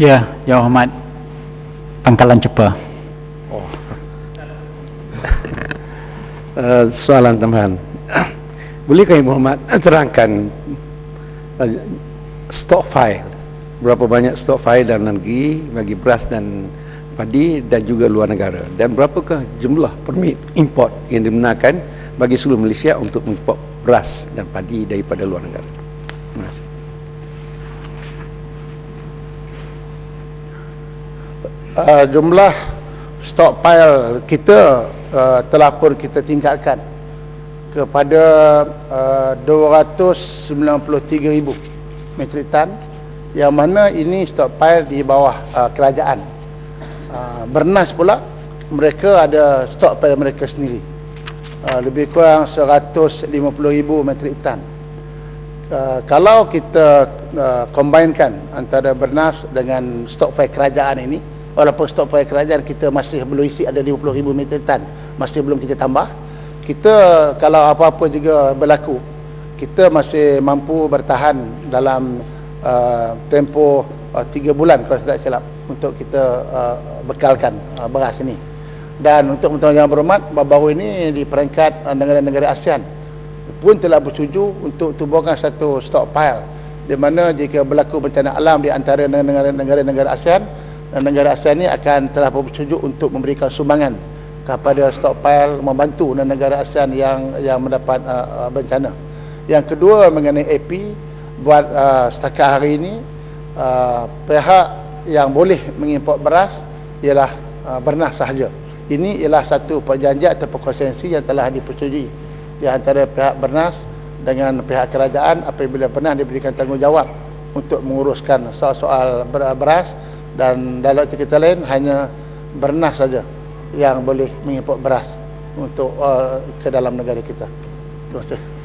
Ya, Yang Hormat Pangkalan Cepa. Oh. uh, soalan tambahan. Bolehkah Ibu Muhammad terangkan uh, stok file berapa banyak stok file dalam negeri bagi beras dan padi dan juga luar negara dan berapakah jumlah permit import yang digunakan bagi seluruh Malaysia untuk mengimport beras dan padi daripada luar negara. Terima kasih. Uh, jumlah stockpile kita uh, telah pun kita tingkatkan kepada uh, 293,000 metrik tan yang mana ini stockpile di bawah uh, kerajaan. Uh, bernas pula mereka ada stockpile mereka sendiri. Uh, lebih kurang 150,000 metrik tan uh, kalau kita uh, combinekan antara bernas dengan stockpile kerajaan ini walaupun stok payah kerajaan kita masih belum isi ada 50,000 metrik tan masih belum kita tambah kita kalau apa-apa juga berlaku kita masih mampu bertahan dalam uh, tempoh uh, 3 bulan kalau tidak silap untuk kita uh, bekalkan uh, beras ini. Dan untuk yang berhormat baru-baru ini di peringkat negara-negara ASEAN pun telah bersetuju untuk tubuhkan satu stockpile di mana jika berlaku bencana alam di antara negara-negara ASEAN dan negara ASEAN ini akan telah bersetuju untuk memberikan sumbangan kepada stockpile membantu negara ASEAN yang yang mendapat uh, uh bencana. Yang kedua mengenai AP buat uh, setakat hari ini uh, pihak yang boleh mengimport beras ialah uh, bernas sahaja. Ini ialah satu perjanjian atau konsensi yang telah dipersetujui di antara pihak bernas dengan pihak kerajaan apabila pernah diberikan tanggungjawab untuk menguruskan soal-soal beras dan dalam cerita lain hanya bernas saja yang boleh mengimport beras untuk uh, ke dalam negara kita. Terima kasih.